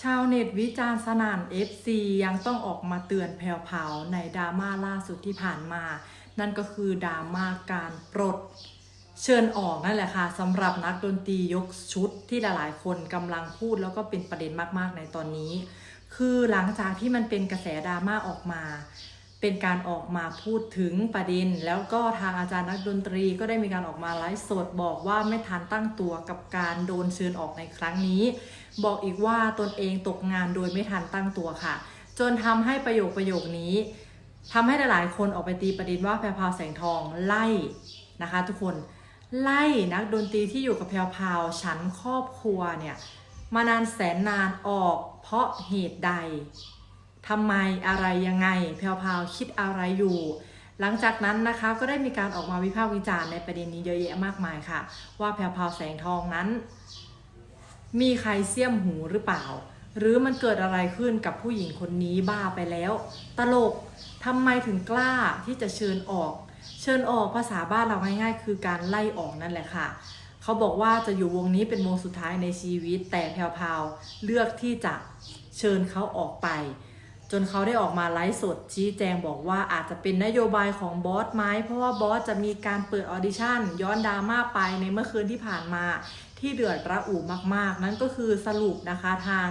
ชาวเน็ตวิจารณ์สนั่น FC ยังต้องออกมาเตือนแผ่วๆในดราม่าล่าสุดที่ผ่านมา นั่นก็คือดราม่าการปลดเชิญออกนั่นแหละค่ะสำหรับนักดนตรียกชุดที่หลายๆ คนกำลังพูดแล้วก็เป็นประเด็นมากๆในตอนนี้ คือหลังจากที่มันเป็นกระแสดราม่าออกมา เป็นการออกมาพูดถึงประเด็น แล้วก็ทางอาจารย์นักดนตรีก็ได้มีการออกมาไลฟ์สดบอกว่าไม่ทันตั้งตัวกับการโดนเชิญออกในครั้งนี้ บอกอีกว่าตนเองตกงานโดยไม่ทันตั้งตัวค่ะ จนทำให้ประโยคประโยคนี้ทำให้หลายๆ คนออกไปตีประเด็นว่าแพรวพาวแสงทองไล่นะคะ ทุกคนไล่นักดนตรีที่อยู่กับแพรวพาวฉันครอบครัวเนี่ยมานานแสนนานออก เพราะเหตุใดทำไมอะไรยังไงแพรวพาวคิดอะไรอยู่ หลังจากนั้นนะคะก็ได้มีการออกมาวิพากษ์วิจารณ์ในประเด็นนี้เยอะแยะมากมายค่ะ ว่าแพรวพาวแสงทองนั้น มีใครเสี้ยมหูหรือเปล่า หรือมันเกิดอะไรขึ้นกับผู้หญิงคนนี้บ้าไปแล้ว ตลกทำไมถึงกล้าที่จะเชิญออก เชิญออกภาษาบ้านเราง่ายๆ คือการไล่ออกนั่นแหละค่ะ เขาบอกว่าจะอยู่วงนี้เป็นวงสุดท้ายในชีวิตแต่แพรวๆเลือกที่จะเชิญเขาออกไป จนเขาได้ออกมาไลฟ์สดชี้แจงบอกว่าอาจจะเป็นนโยบายของบอสไหมเพราะว่าบอสจะมีการเปิดออดิชั่น ย้อนดราม่าไปในเมื่อคืนที่ผ่านมาที่เดือดระอุมากๆ นั่นก็คือสรุปนะคะทาง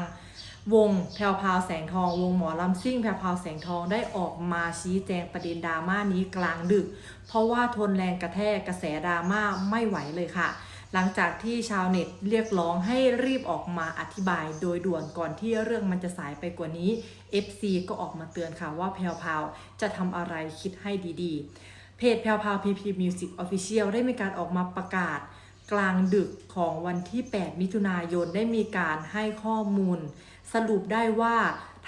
วงแพรวพาวแสงทอง วงหมอลำซิ่งแพรวพาวแสงทองได้ออกมาชี้แจงประเด็นดราม่านี้กลางดึก เพราะว่าทนแรงกระแทกกระแสดราม่าไม่ไหวเลยค่ะ หลังจากที่ชาวเน็ตเรียกร้องให้รีบออกมาอธิบายโดยด่วนก่อนที่เรื่องมันจะสายไปกว่านี้ FC ก็ออกมาเตือนค่ะว่าแพรวพวจะทำอะไรคิดให้ดีๆ เพจแพรวพว PP Music Official ได้มีการออกมาประกาศ กลางดึกของวันที่ 8 มิถุนายนได้มีการให้ข้อมูล สรุปได้ว่า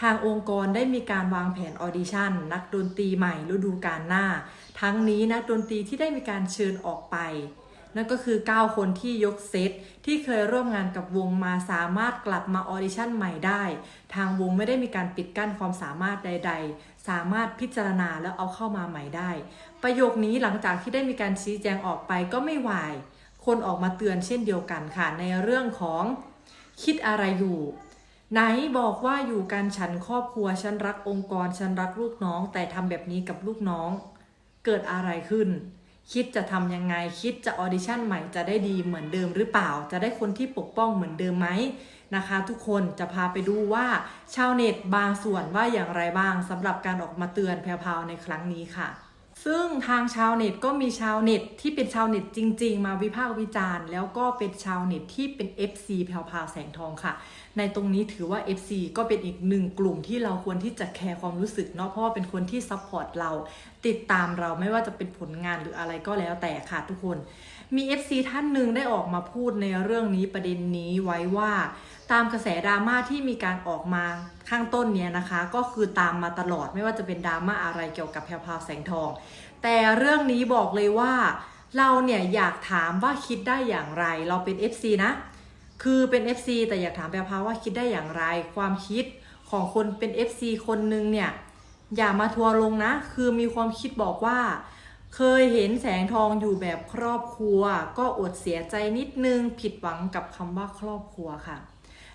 ทางองค์กรได้มีการวางแผนออดิชั่น นักดนตรีใหม่ฤดูกาลหน้า ทั้งนี้นักดนตรีที่ได้มีการเชิญออกไป นั่นก็คือ 9 คนที่ยกเซตที่เคยร่วมงานกับวงมาสามารถกลับมาออดิชั่นใหม่ได้ ทางวงไม่ได้มีการปิดกั้นความสามารถใด ๆ สามารถพิจารณาแล้วเอาเข้ามาใหม่ได้ ประโยคนี้หลังจากที่ได้มีการชี้แจงออกไปก็ไม่วาย คนออกมาเตือนเช่นเดียวกันค่ะ ในเรื่องของคิดอะไรอยู่ ไหนบอกว่าอยู่กันฉันครอบครัวฉันรักองค์กรฉันรักลูกน้อง แต่ทำแบบนี้กับลูกน้อง เกิดอะไรขึ้น คิดจะทำยังไง คิดจะออดิชั่นใหม่จะได้ดีเหมือนเดิมหรือเปล่า จะได้คนที่ปกป้องเหมือนเดิมไหมนะคะ ทุกคนจะพาไปดูว่าชาวเน็ตบางส่วนว่าอย่างไรบ้างสำหรับการออกมาเตือนแพรวๆในครั้งนี้ค่ะ ซึ่งทางชาวเน็ตก็มีชาวเน็ตที่เป็นชาวเน็ตจริง ๆ มาวิพากษ์วิจารณ์ แล้วก็เป็นชาวเน็ตที่เป็น FC แพรวพาแสงทองค่ะ ในตรงนี้ถือว่า FC ก็เป็นอีกหนึ่งกลุ่มที่เราควรที่จะแคร์ความรู้สึกเนาะเพราะว่าเป็นคนที่ซัพพอร์ตเรา ติดตามเราไม่ว่าจะเป็นผลงานหรืออะไรก็แล้วแต่ค่ะทุกคน มี FC ท่านหนึ่งได้ออกมาพูดในเรื่องนี้ประเด็นนี้ไว้ว่า ตามกระแสดราม่าที่มีการออกมาข้างต้นเนี้ยนะคะ ก็คือตามมาตลอดไม่ว่าจะเป็นดราม่าอะไรเกี่ยวกับแพรพาวแสงทอง แต่เรื่องนี้บอกเลยว่า เราเนี่ยอยากถามว่าคิดได้อย่างไร เราเป็น FC นะคือเป็น FC แต่อยากถามแปลพาวว่าคิดได้อย่างไร ความคิดของคนเป็น FC คนนึงเนี่ยอย่ามาทัวร์ลงนะ คือมีความคิดบอกว่า เคยเห็นแสงทองอยู่แบบครอบครัว ก็อดเสียใจนิดนึงผิดหวังกับคำว่าครอบครัวค่ะ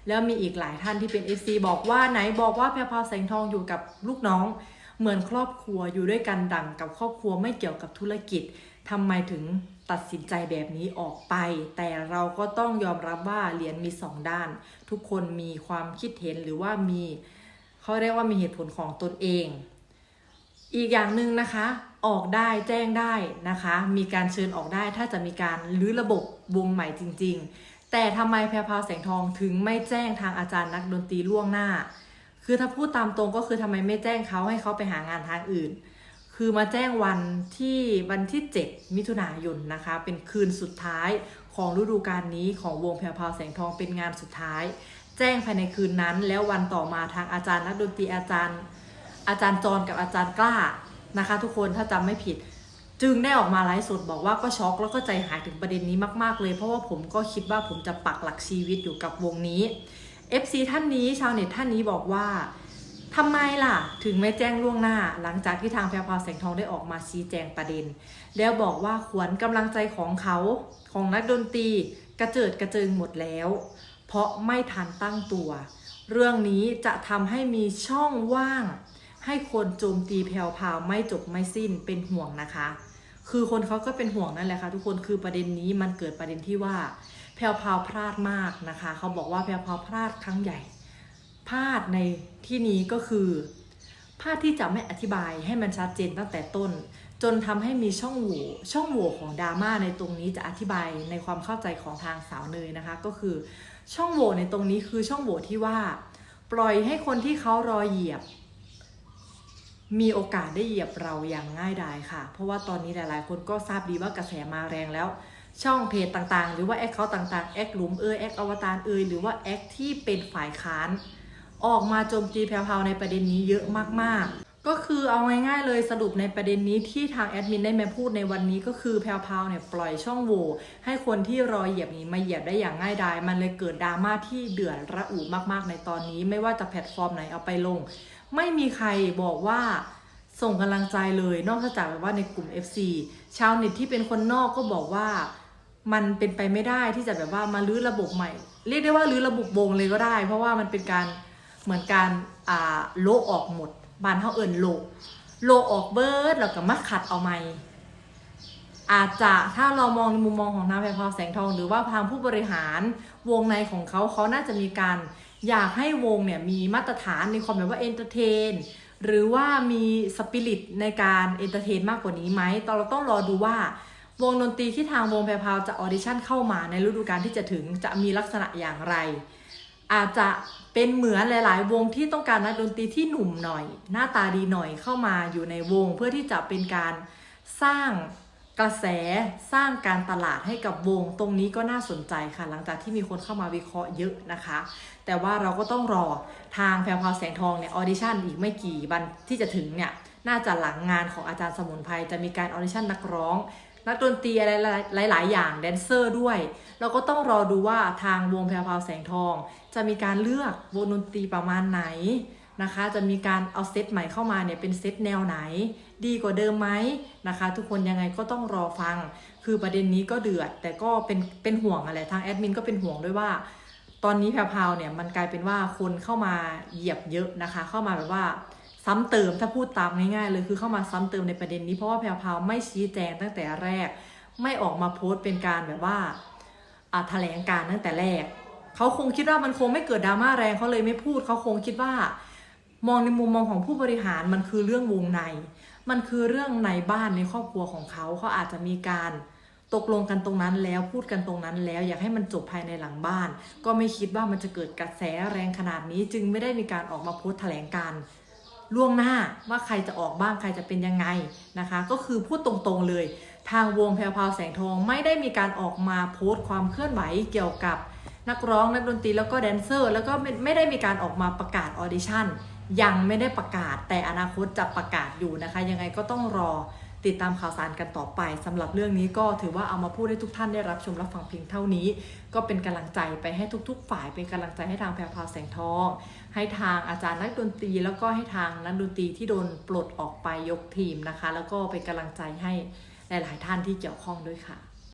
แล้วมีอีกหลายท่านที่เป็น FC บอกว่าไหนบอกว่าแพรพาวแสงทองอยู่กับลูกน้อง เหมือนครอบครัวอยู่ด้วยกันดังกับครอบครัวไม่เกี่ยวกับธุรกิจทำไมถึงตัดสินใจแบบนี้ออกไป แต่เราก็ต้องยอมรับว่าเหรียญมีสองด้าน ทุกคนมีความคิดเห็นหรือว่ามีเขาเรียกว่ามีเหตุผลของตนเอง อีกอย่างหนึ่งนะคะออกได้แจ้งได้นะคะ มีการเชิญออกได้ถ้าจะมีการรื้อระบบวงใหม่จริง ๆ แต่ทำไมแพรพาวแสงทองถึงไม่แจ้งทางอาจารย์นักดนตรีล่วงหน้า คือถ้าพูดตามตรงก็คือทำไมไม่แจ้งเขาให้เขาไปหางานทางอื่น คือมาแจ้งวันที่วันที่ 7 มิถุนายนนะคะ เป็นคืนสุดท้ายของฤดูกาลนี้ของวงแพรพาวแสงทองเป็นงานสุดท้าย แจ้งภายในคืนนั้น แล้ววันต่อมาทางอาจารย์นักดนตรีอาจารย์ อาจารย์จรกับอาจารย์กล้านะคะ ทุกคนถ้าจำไม่ผิด จึงได้ออกมาไลฟ์สดบอกว่าก็ช็อกแล้วก็ใจหายถึงประเด็นนี้มากๆเลย เพราะว่าผมก็คิดว่าผมจะปักหลักชีวิตอยู่กับวงนี้ FC ท่านนี้ชาวเน็ตท่านนี้บอกว่าทำไมล่ะ ถึงไม่แจ้งล่วงหน้า หลังจากที่ทางแพรพาวแสงทองได้ออกมาชี้แจงประเด็น แล้วบอกว่าขวัญกำลังใจของเขาของนักดนตรีกระเจิดกระเจิงหมดแล้ว เพราะไม่ทันตั้งตัว เรื่องนี้จะทำให้มีช่องว่าง ให้คนโจมตีแพรวๆไม่จบไม่สิ้นเป็นห่วงนะคะ คือคนเขาก็เป็นห่วงนั่นแหละค่ะทุกคนคือประเด็นนี้มันเกิดประเด็นที่ว่าแพรวพาวพลาดมากนะคะเขาบอกว่าแพรวพาวพลาดครั้งใหญ่พลาดในที่นี้ก็คือพลาดที่จะไม่อธิบายให้มันชัดเจนตั้งแต่ต้น จนทำให้มีช่องโหว่ช่องโหว่ของดราม่าในตรงนี้จะอธิบายในความเข้าใจของทางสาวเนยนะคะ ก็คือช่องโหว่ในตรงนี้คือช่องโหว่ที่ว่า ปล่อยให้คนที่เขารอเหยียบ มีโอกาสได้เหยียบเราอย่างง่ายดายค่ะ เพราะว่าตอนนี้หลายๆ คนก็ทราบดีว่ากระแสมาแรงแล้ว ช่องเพจต่างๆ หรือว่าแอคเคาท์ต่างๆ แอคหลุมเอยแอคอวตารเอยหรือว่าแอคที่เป็นฝ่ายค้าน ออกมาโจมตีแพรวๆในประเด็นนี้เยอะมากๆ ก็คือเอาง่ายๆเลยสรุปในประเด็นนี้ที่ทางแอดมินได้มาพูดในวันนี้ก็คือแพรวๆเนี่ยปล่อยช่องโหว่ให้คนที่รอเหยียบนี้มาเหยียบได้อย่างง่ายดาย มันเลยเกิดดราม่าที่เดือดระอุมากๆในตอนนี้ ไม่ว่าจะแพลตฟอร์มไหนเอาไปลง ไม่มีใครบอกว่าส่งกำลังใจเลยนอกจากแบบว่าในกลุ่ม FC ชาวเน็ตที่เป็นคนนอกก็บอกว่ามันเป็นไปไม่ได้ที่จะแบบว่ามาลื้อระบบใหม่ เรียกได้ว่าลื้อระบบวงเลยก็ได้ เพราะว่ามันเป็นการเหมือนการอ่าโลออกหมดบานเท่าเอิญโลโลออกเบิร์ดแล้วก็มาขัดเอาใหม่อาจจะถ้าเรามองในมุมมองของทางแพรพราวแสงทอง หรือว่าทางผู้บริหารวงในของเขาเขาน่าจะมีการ อยากให้วงเนี่ยมีมาตรฐานในความแบบว่าเอนเตอร์เทนหรือว่ามีสปิริตในการเอนเตอร์เทนมากกว่านี้ไหมตอนเราต้องรอดูว่าวงดนตรีที่ทางวงแพรพาวจะออดิชั่นเข้ามาในฤดูกาลที่จะถึงจะมีลักษณะอย่างไร อาจจะเป็นเหมือนหลาย ๆ วงที่ต้องการนักดนตรีที่หนุ่มหน่อย หน้าตาดีหน่อยเข้ามาอยู่ในวงเพื่อที่จะเป็นการสร้าง กระแสสร้างการตลาดให้กับวงตรงนี้ก็น่าสนใจค่ะ หลังจากที่มีคนเข้ามาวิเคราะห์เยอะนะคะ แต่ว่าเราก็ต้องรอทางแพรวพาวแสงทองเนี่ยออดิชั่นอีกไม่กี่วันที่จะถึงเนี่ยน่าจะหลังงานของอาจารย์สมุนไพรจะมีการออดิชั่นนักร้อง นักดนตรีอะไรหลาย ๆ อย่างแดนเซอร์ด้วย เราก็ต้องรอดูว่าทางวงแพรพาวแสงทอง จะมีการเลือกวงดนตรีประมาณไหน นะคะ จะมีการเอาเซตใหม่เข้ามาเนี่ยเป็นเซตแนวไหน ดีกว่าเดิมไหมนะคะ ทุกคนยังไงก็ต้องรอฟัง คือประเด็นนี้ก็เดือด แต่ก็เป็นเป็นห่วงอะไรทางแอดมินก็เป็นห่วงด้วยว่า ตอนนี้แพรวๆเนี่ยมันกลายเป็นว่าคนเข้ามาเหยียบเยอะนะคะ เข้ามาแบบว่าซ้ำเติมถ้าพูดตามง่ายๆเลยคือเข้ามาซ้ำเติมในประเด็นนี้เพราะว่าแพรวๆไม่ชี้แจงตั้งแต่แรก ไม่ออกมาโพสต์เป็นการแบบว่าอ่าแถลงการตั้งแต่แรกเขาคงคิดว่ามันคงไม่เกิดดราม่าแรงเขาเลยไม่พูดเขาคงคิดว่า มองในมุมมองของผู้บริหารมันคือเรื่องวงใน มันคือเรื่องในบ้านในครอบครัวของเขาเขาอาจจะมีการตกลงกันตรงนั้นแล้วพูดกันตรงนั้นแล้ว อยากให้มันจบภายในหลังบ้าน ก็ไม่คิดว่ามันจะเกิดกระแสแรงขนาดนี้ จึงไม่ได้มีการออกมาโพสต์แถลงการ์ล่วงหน้าว่าใครจะออกบ้างใครจะเป็นยังไงนะคะ ก็คือพูดตรงๆเลย ทางวงแพรวพาวแสงทองไม่ได้มีการออกมาโพสต์ความเคลื่อนไหวเกี่ยวกับนักร้องนักดนตรีแล้วก็แดนเซอร์ แล้วก็ไม่ไม่ได้มีการออกมาประกาศออดิชั่น ยังไม่ได้ประกาศ แต่อนาคตจะประกาศอยู่นะคะ ยังไงก็ต้องรอติดตามข่าวสารกันต่อไปสำหรับเรื่องนี้ก็ถือว่าเอามาพูดให้ทุกท่านได้รับชมรับฟังเพียงเท่านี้ ก็เป็นกำลังใจไปให้ทุก ๆ ฝ่ายเป็นกำลังใจให้ทางแพรพาวแสงทอง ให้ทางอาจารย์นักดนตรี แล้วก็ให้ทางนักดนตรีที่โดนปลดออกไปยกทีมนะคะ แล้วก็เป็นกำลังใจให้หลาย ๆ ท่านที่เกี่ยวข้องด้วยค่ะ